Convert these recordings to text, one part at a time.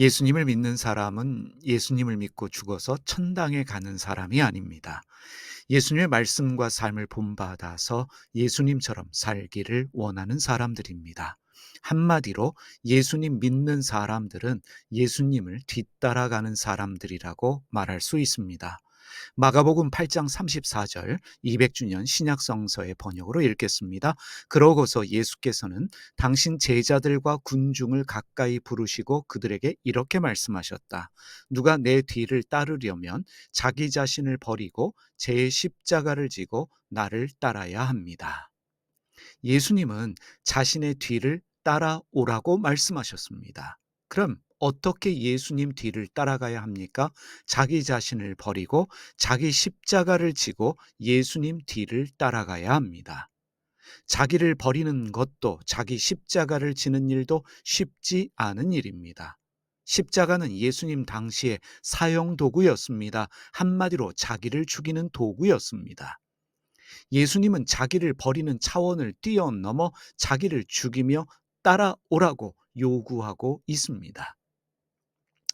예수님을 믿는 사람은 예수님을 믿고 죽어서 천당에 가는 사람이 아닙니다. 예수님의 말씀과 삶을 본받아서 예수님처럼 살기를 원하는 사람들입니다. 한마디로 예수님 믿는 사람들은 예수님을 뒤따라가는 사람들이라고 말할 수 있습니다. 마가복음 8장 34절 200주년 신약성서의 번역으로 읽겠습니다. 그러고서 예수께서는 당신 제자들과 군중을 가까이 부르시고 그들에게 이렇게 말씀하셨다. 누가 내 뒤를 따르려면 자기 자신을 버리고 제 십자가를 지고 나를 따라야 합니다. 예수님은 자신의 뒤를 따라오라고 말씀하셨습니다. 그럼 어떻게 예수님 뒤를 따라가야 합니까? 자기 자신을 버리고 자기 십자가를 지고 예수님 뒤를 따라가야 합니다. 자기를 버리는 것도 자기 십자가를 지는 일도 쉽지 않은 일입니다. 십자가는 예수님 당시의 사형 도구였습니다. 한마디로 자기를 죽이는 도구였습니다. 예수님은 자기를 버리는 차원을 뛰어넘어 자기를 죽이며 따라오라고 요구하고 있습니다.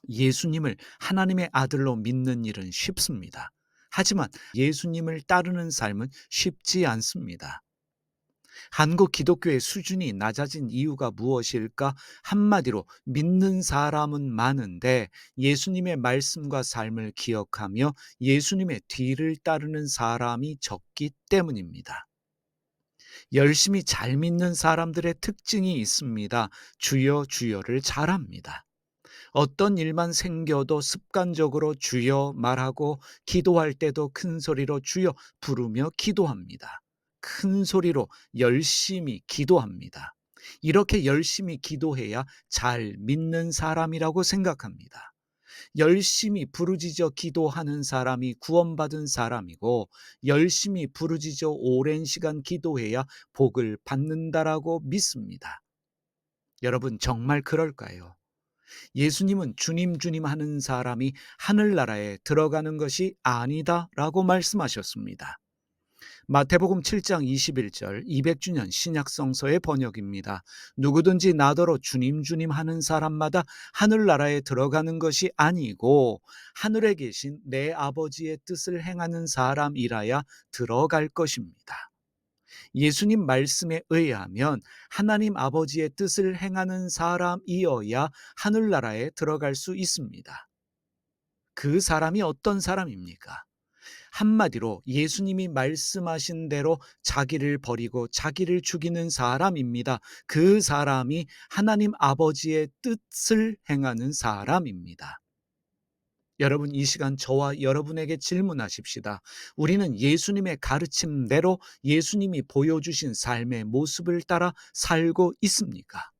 예수님을 하나님의 아들로 믿는 일은 쉽습니다. 하지만 예수님을 따르는 삶은 쉽지 않습니다. 한국 기독교의 수준이 낮아진 이유가 무엇일까? 한마디로 믿는 사람은 많은데 예수님의 말씀과 삶을 기억하며 예수님의 뒤를 따르는 사람이 적기 때문입니다. 열심히 잘 믿는 사람들의 특징이 있습니다. 주여 주여를 잘합니다. 어떤 일만 생겨도 습관적으로 주여 말하고 기도할 때도 큰 소리로 주여 부르며 기도합니다. 큰 소리로 열심히 기도합니다. 이렇게 열심히 기도해야 잘 믿는 사람이라고 생각합니다. 열심히 부르짖어 기도하는 사람이 구원받은 사람이고 열심히 부르짖어 오랜 시간 기도해야 복을 받는다라고 믿습니다. 여러분 정말 그럴까요? 예수님은 주님 주님 하는 사람이 하늘나라에 들어가는 것이 아니다라고 말씀하셨습니다. 마태복음 7장 21절 200주년 신약성서의 번역입니다. 누구든지 나더러 주님 주님 하는 사람마다 하늘나라에 들어가는 것이 아니고 하늘에 계신 내 아버지의 뜻을 행하는 사람이라야 들어갈 것입니다. 예수님 말씀에 의하면 하나님 아버지의 뜻을 행하는 사람이어야 하늘나라에 들어갈 수 있습니다. 그 사람이 어떤 사람입니까? 한마디로 예수님이 말씀하신 대로 자기를 버리고 자기를 죽이는 사람입니다. 그 사람이 하나님 아버지의 뜻을 행하는 사람입니다. 여러분 이 시간 저와 여러분에게 질문하십시다. 우리는 예수님의 가르침대로 예수님이 보여주신 삶의 모습을 따라 살고 있습니까?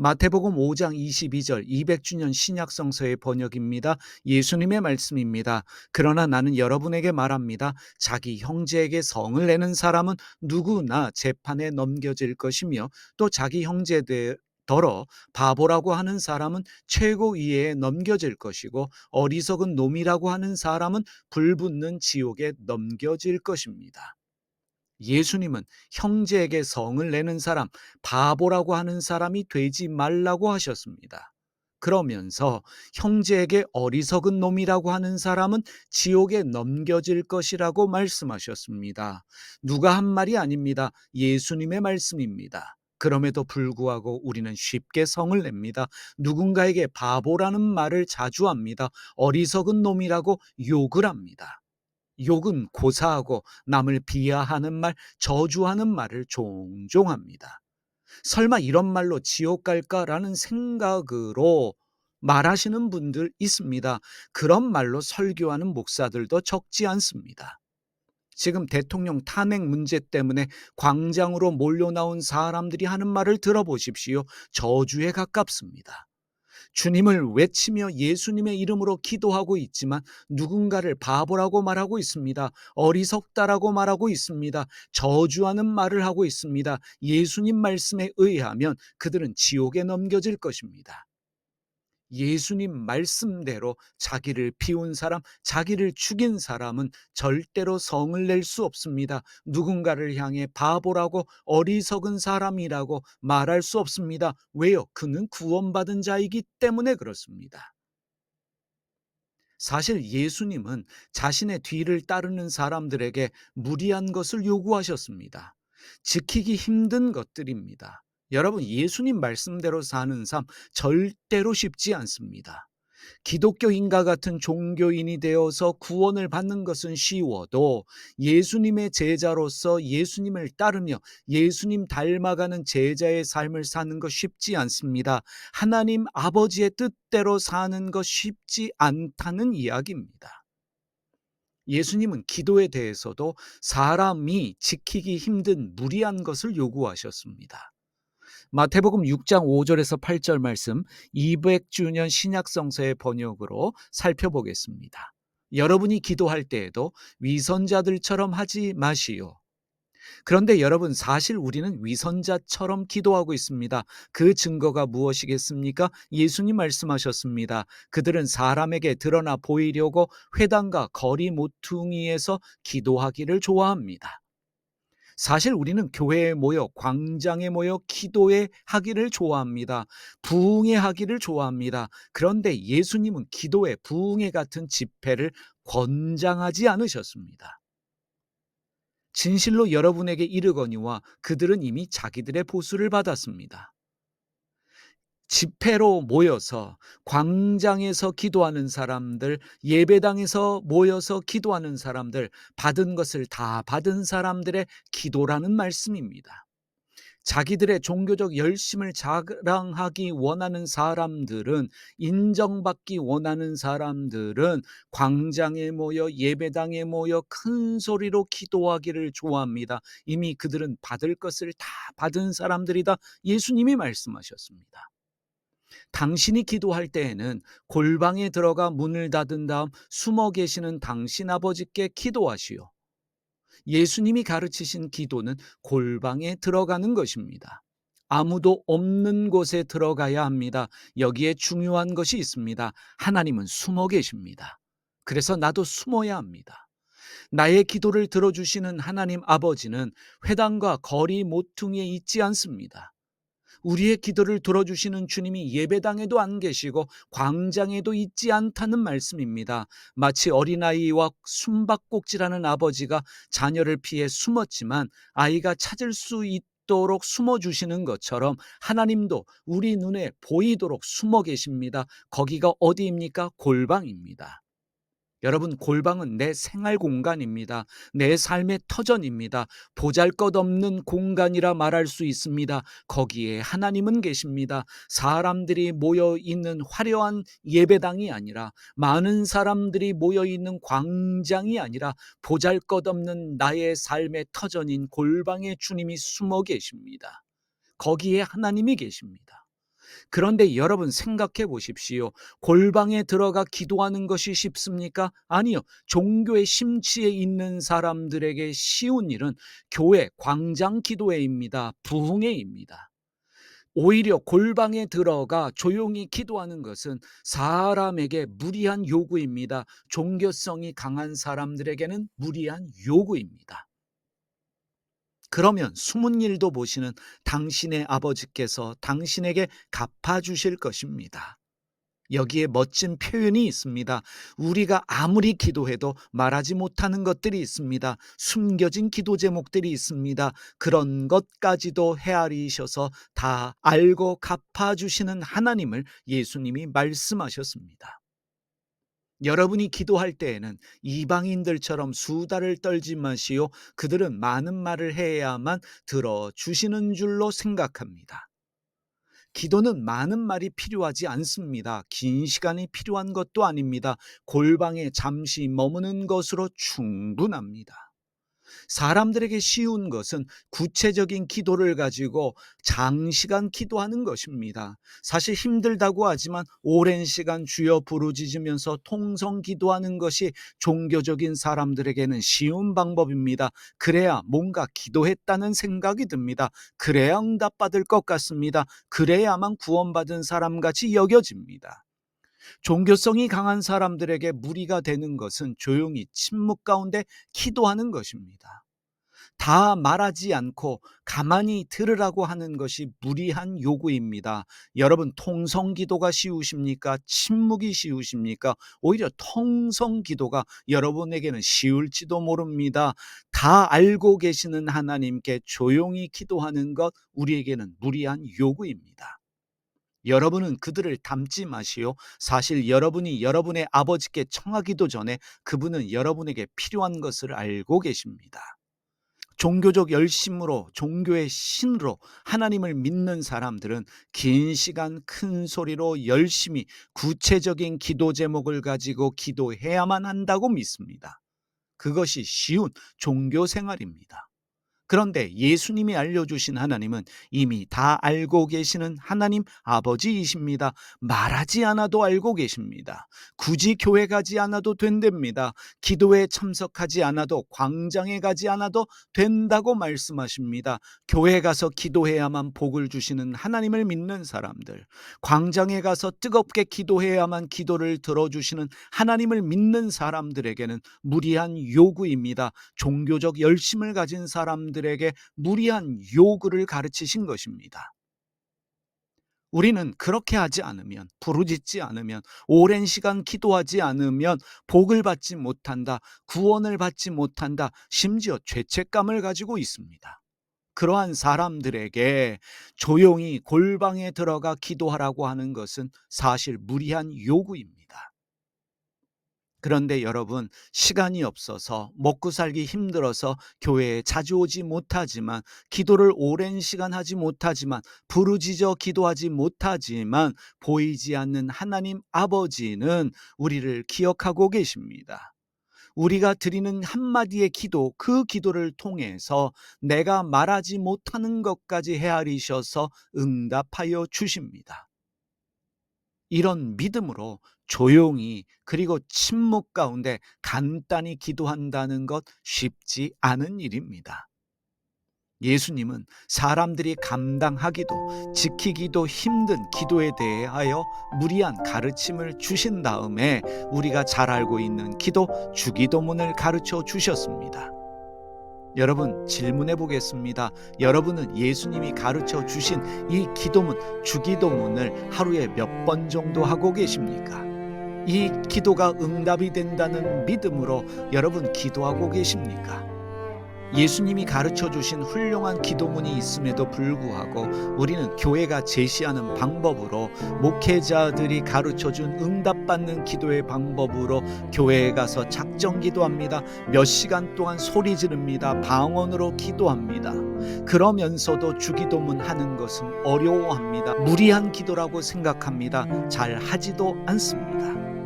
마태복음 5장 22절 200주년 신약성서의 번역입니다. 예수님의 말씀입니다. 그러나 나는 여러분에게 말합니다. 자기 형제에게 성을 내는 사람은 누구나 재판에 넘겨질 것이며 또 자기 형제들 더러 바보라고 하는 사람은 최고위에 넘겨질 것이고 어리석은 놈이라고 하는 사람은 불붙는 지옥에 넘겨질 것입니다. 예수님은 형제에게 성을 내는 사람, 바보라고 하는 사람이 되지 말라고 하셨습니다. 그러면서 형제에게 어리석은 놈이라고 하는 사람은 지옥에 넘겨질 것이라고 말씀하셨습니다. 누가 한 말이 아닙니다. 예수님의 말씀입니다. 그럼에도 불구하고 우리는 쉽게 성을 냅니다. 누군가에게 바보라는 말을 자주 합니다. 어리석은 놈이라고 욕을 합니다. 욕은 고사하고 남을 비하하는 말, 저주하는 말을 종종 합니다. 설마 이런 말로 지옥 갈까라는 생각으로 말하시는 분들 있습니다. 그런 말로 설교하는 목사들도 적지 않습니다. 지금 대통령 탄핵 문제 때문에 광장으로 몰려 나온 사람들이 하는 말을 들어보십시오. 저주에 가깝습니다. 주님을 외치며 예수님의 이름으로 기도하고 있지만 누군가를 바보라고 말하고 있습니다. 어리석다라고 말하고 있습니다. 저주하는 말을 하고 있습니다. 예수님 말씀에 의하면 그들은 지옥에 넘겨질 것입니다. 예수님 말씀대로 자기를 피운 사람, 자기를 죽인 사람은 절대로 성을 낼 수 없습니다. 누군가를 향해 바보라고 어리석은 사람이라고 말할 수 없습니다. 왜요? 그는 구원받은 자이기 때문에 그렇습니다. 사실 예수님은 자신의 뒤를 따르는 사람들에게 무리한 것을 요구하셨습니다. 지키기 힘든 것들입니다. 여러분, 예수님 말씀대로 사는 삶 절대로 쉽지 않습니다. 기독교인과 같은 종교인이 되어서 구원을 받는 것은 쉬워도 예수님의 제자로서 예수님을 따르며 예수님 닮아가는 제자의 삶을 사는 것 쉽지 않습니다. 하나님 아버지의 뜻대로 사는 것 쉽지 않다는 이야기입니다. 예수님은 기도에 대해서도 사람이 지키기 힘든 무리한 것을 요구하셨습니다. 마태복음 6장 5절에서 8절 말씀 200주년 신약성서의 번역으로 살펴보겠습니다. 여러분이 기도할 때에도 위선자들처럼 하지 마시오. 그런데 여러분 사실 우리는 위선자처럼 기도하고 있습니다. 그 증거가 무엇이겠습니까? 예수님 말씀하셨습니다. 그들은 사람에게 드러나 보이려고 회당과 거리 모퉁이에서 기도하기를 좋아합니다. 사실 우리는 교회에 모여 광장에 모여 기도회 하기를 좋아합니다. 부흥회 하기를 좋아합니다. 그런데 예수님은 기도회, 부흥회 같은 집회를 권장하지 않으셨습니다. 진실로 여러분에게 이르거니와 그들은 이미 자기들의 보수를 받았습니다. 집회로 모여서 광장에서 기도하는 사람들, 예배당에서 모여서 기도하는 사람들, 받은 것을 다 받은 사람들의 기도라는 말씀입니다. 자기들의 종교적 열심을 자랑하기 원하는 사람들은 인정받기 원하는 사람들은 광장에 모여 예배당에 모여 큰 소리로 기도하기를 좋아합니다. 이미 그들은 받을 것을 다 받은 사람들이다. 예수님이 말씀하셨습니다. 당신이 기도할 때에는 골방에 들어가 문을 닫은 다음 숨어 계시는 당신 아버지께 기도하시오. 예수님이 가르치신 기도는 골방에 들어가는 것입니다. 아무도 없는 곳에 들어가야 합니다. 여기에 중요한 것이 있습니다. 하나님은 숨어 계십니다. 그래서 나도 숨어야 합니다. 나의 기도를 들어주시는 하나님 아버지는 회당과 거리 모퉁이에 있지 않습니다. 우리의 기도를 들어주시는 주님이 예배당에도 안 계시고 광장에도 있지 않다는 말씀입니다. 마치 어린아이와 숨바꼭질하는 아버지가 자녀를 피해 숨었지만 아이가 찾을 수 있 도록 숨어 주시는 것처럼 하나님도 우리 눈에 보이도록 숨어 계십니다. 거기가 어디입니까? 골방입니다. 여러분, 골방은 내 생활 공간입니다. 내 삶의 터전입니다. 보잘 것 없는 공간이라 말할 수 있습니다. 거기에 하나님은 계십니다. 사람들이 모여 있는 화려한 예배당이 아니라 많은 사람들이 모여 있는 광장이 아니라 보잘 것 없는 나의 삶의 터전인 골방에 주님이 숨어 계십니다. 거기에 하나님이 계십니다. 그런데 여러분 생각해 보십시오. 골방에 들어가 기도하는 것이 쉽습니까? 아니요. 종교의 심취에 있는 사람들에게 쉬운 일은 교회 광장 기도회입니다. 부흥회입니다. 오히려 골방에 들어가 조용히 기도하는 것은 사람에게 무리한 요구입니다. 종교성이 강한 사람들에게는 무리한 요구입니다. 그러면 숨은 일도 보시는 당신의 아버지께서 당신에게 갚아주실 것입니다. 여기에 멋진 표현이 있습니다. 우리가 아무리 기도해도 말하지 못하는 것들이 있습니다. 숨겨진 기도 제목들이 있습니다. 그런 것까지도 헤아리셔서 다 알고 갚아주시는 하나님을 예수님이 말씀하셨습니다. 여러분이 기도할 때에는 이방인들처럼 수다를 떨지 마시오. 그들은 많은 말을 해야만 들어주시는 줄로 생각합니다. 기도는 많은 말이 필요하지 않습니다. 긴 시간이 필요한 것도 아닙니다. 골방에 잠시 머무는 것으로 충분합니다. 사람들에게 쉬운 것은 구체적인 기도를 가지고 장시간 기도하는 것입니다. 사실 힘들다고 하지만 오랜 시간 주여 부르짖으면서 통성 기도하는 것이 종교적인 사람들에게는 쉬운 방법입니다. 그래야 뭔가 기도했다는 생각이 듭니다. 그래야 응답받을 것 같습니다. 그래야만 구원받은 사람 같이 여겨집니다. 종교성이 강한 사람들에게 무리가 되는 것은 조용히 침묵 가운데 기도하는 것입니다. 다 말하지 않고 가만히 들으라고 하는 것이 무리한 요구입니다. 여러분, 통성 기도가 쉬우십니까? 침묵이 쉬우십니까? 오히려 통성 기도가 여러분에게는 쉬울지도 모릅니다. 다 알고 계시는 하나님께 조용히 기도하는 것 우리에게는 무리한 요구입니다. 여러분은 그들을 닮지 마시오. 사실 여러분이 여러분의 아버지께 청하기도 전에 그분은 여러분에게 필요한 것을 알고 계십니다. 종교적 열심으로 종교의 신으로 하나님을 믿는 사람들은 긴 시간 큰 소리로 열심히 구체적인 기도 제목을 가지고 기도해야만 한다고 믿습니다. 그것이 쉬운 종교 생활입니다. 그런데 예수님이 알려주신 하나님은 이미 다 알고 계시는 하나님 아버지이십니다. 말하지 않아도 알고 계십니다. 굳이 교회 가지 않아도 된답니다. 기도에 참석하지 않아도 광장에 가지 않아도 된다고 말씀하십니다. 교회 가서 기도해야만 복을 주시는 하나님을 믿는 사람들, 광장에 가서 뜨겁게 기도해야만 기도를 들어주시는 하나님을 믿는 사람들에게는 무리한 요구입니다. 종교적 열심을 가진 사람들 사람들에게 무리한 요구를 가르치신 것입니다. 우리는 그렇게 하지 않으면, 부르짖지 않으면, 오랜 시간 기도하지 않으면 복을 받지 못한다, 구원을 받지 못한다, 심지어 죄책감을 가지고 있습니다. 그러한 사람들에게 조용히 골방에 들어가 기도하라고 하는 것은 사실 무리한 요구입니다. 그런데 여러분, 시간이 없어서 먹고 살기 힘들어서 교회에 자주 오지 못하지만, 기도를 오랜 시간 하지 못하지만, 부르짖어 기도하지 못하지만, 보이지 않는 하나님 아버지는 우리를 기억하고 계십니다. 우리가 드리는 한마디의 기도, 그 기도를 통해서 내가 말하지 못하는 것까지 헤아리셔서 응답하여 주십니다. 이런 믿음으로 조용히 그리고 침묵 가운데 간단히 기도한다는 것 쉽지 않은 일입니다. 예수님은 사람들이 감당하기도 지키기도 힘든 기도에 대하여 무리한 가르침을 주신 다음에 우리가 잘 알고 있는 기도 주기도문을 가르쳐 주셨습니다. 여러분 질문해 보겠습니다. 여러분은 예수님이 가르쳐 주신 이 기도문, 주기도문을 하루에 몇 번 정도 하고 계십니까? 이 기도가 응답이 된다는 믿음으로 여러분 기도하고 계십니까? 예수님이 가르쳐 주신 훌륭한 기도문이 있음에도 불구하고 우리는 교회가 제시하는 방법으로 목회자들이 가르쳐 준 응답받는 기도의 방법으로 교회에 가서 작정 기도합니다. 몇 시간 동안 소리 지릅니다. 방언으로 기도합니다. 그러면서도 주기도문 하는 것은 어려워합니다. 무리한 기도라고 생각합니다. 잘 하지도 않습니다.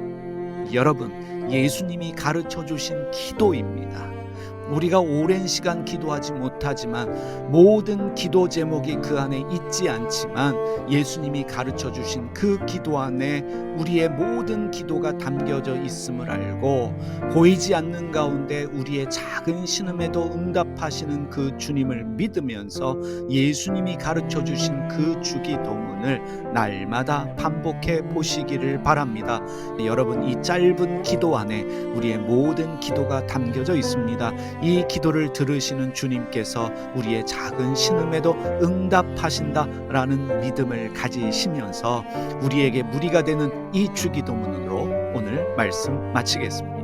여러분, 예수님이 가르쳐 주신 기도입니다. 우리가 오랜 시간 기도하지 못하지만 모든 기도 제목이 그 안에 있지 않지만 예수님이 가르쳐 주신 그 기도 안에 우리의 모든 기도가 담겨져 있음을 알고 보이지 않는 가운데 우리의 작은 신음에도 응답하시는 그 주님을 믿으면서 예수님이 가르쳐 주신 그 주기도문을 날마다 반복해 보시기를 바랍니다. 여러분 이 짧은 기도 안에 우리의 모든 기도가 담겨져 있습니다. 이 기도를 들으시는 주님께서 우리의 작은 신음에도 응답하신다라는 믿음을 가지시면서 우리에게 무리가 되는 이 주기도문으로 오늘 말씀 마치겠습니다.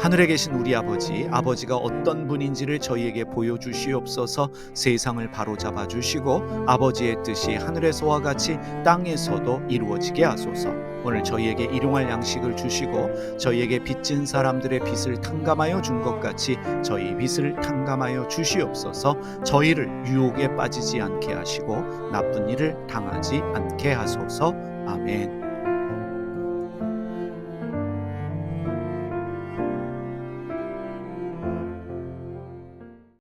하늘에 계신 우리 아버지, 아버지가 어떤 분인지를 저희에게 보여주시옵소서 세상을 바로잡아 주시고 아버지의 뜻이 하늘에서와 같이 땅에서도 이루어지게 하소서. 오늘 저희에게 일용할 양식을 주시고 저희에게 빚진 사람들의 빚을 탕감하여 준 것 같이 저희 빚을 탕감하여 주시옵소서. 저희를 유혹에 빠지지 않게 하시고 나쁜 일을 당하지 않게 하소서. 아멘.